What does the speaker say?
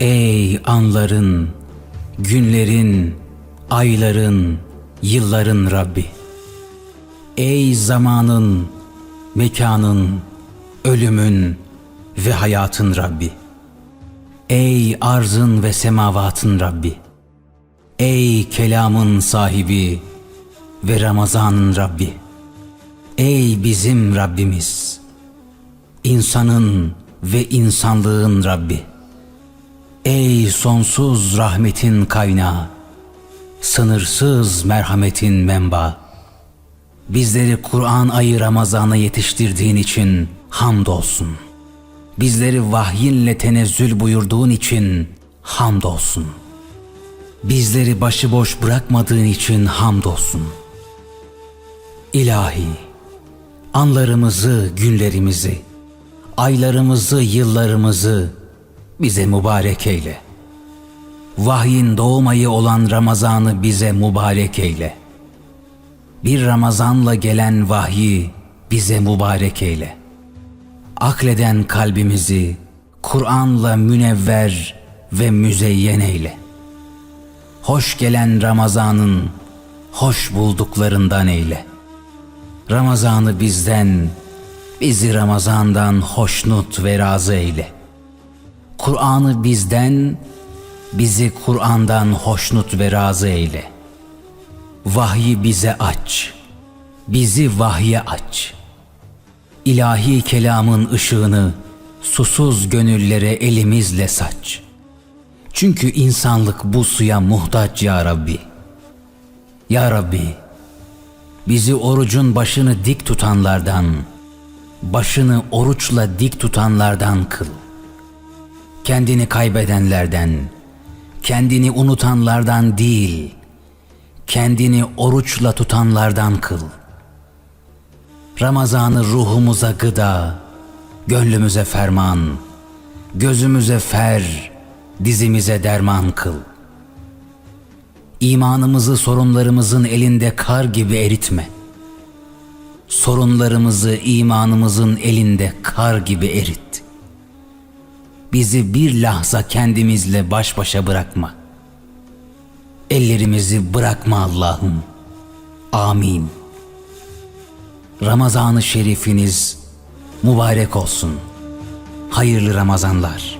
Ey anların, günlerin, ayların, yılların Rabbi. Ey zamanın, mekanın, ölümün ve hayatın Rabbi. Ey arzın ve semavatın Rabbi. Ey kelamın sahibi ve Ramazan'ın Rabbi. Ey bizim Rabbimiz. insanın ve insanlığın Rabbi. Ey sonsuz rahmetin kaynağı. Sınırsız merhametin menba. Bizleri Kur'an ayı Ramazan'a yetiştirdiğin için hamdolsun. Bizleri vahyinle tenezzül buyurduğun için hamdolsun. Bizleri başıboş bırakmadığın için hamdolsun. İlahi, anlarımızı, günlerimizi, aylarımızı, yıllarımızı bize mübarek eyle. Vahyin doğum ayı olan Ramazan'ı bize mübarek eyle. Bir Ramazan'la gelen vahyi bize mübarek eyle. Akleden kalbimizi Kur'an'la münevver ve müzeyyen eyle. Hoş gelen Ramazan'ın hoş bulduklarından eyle. Ramazan'ı bizden, bizi Ramazan'dan hoşnut ve razı eyle. Kur'an'ı bizden, bizi Kur'an'dan hoşnut ve razı eyle. Vahyi bize aç, bizi vahye aç. İlahi kelamın ışığını susuz gönüllere elimizle saç. Çünkü insanlık bu suya muhtaç ya Rabbi. Ya Rabbi, bizi orucun başını dik tutanlardan, başını oruçla dik tutanlardan kıl. Kendini kaybedenlerden, kendini unutanlardan değil, kendini oruçla tutanlardan kıl. Ramazanı ruhumuza gıda, gönlümüze ferman, gözümüze fer, dizimize derman kıl. İmanımızı sorunlarımızın elinde kar gibi eritme. Sorunlarımızı imanımızın elinde kar gibi erit. Bizi bir lahza kendimizle baş başa bırakma. Ellerimizi bırakma Allah'ım. Amin. Ramazan-ı Şerifiniz mübarek olsun. Hayırlı Ramazanlar.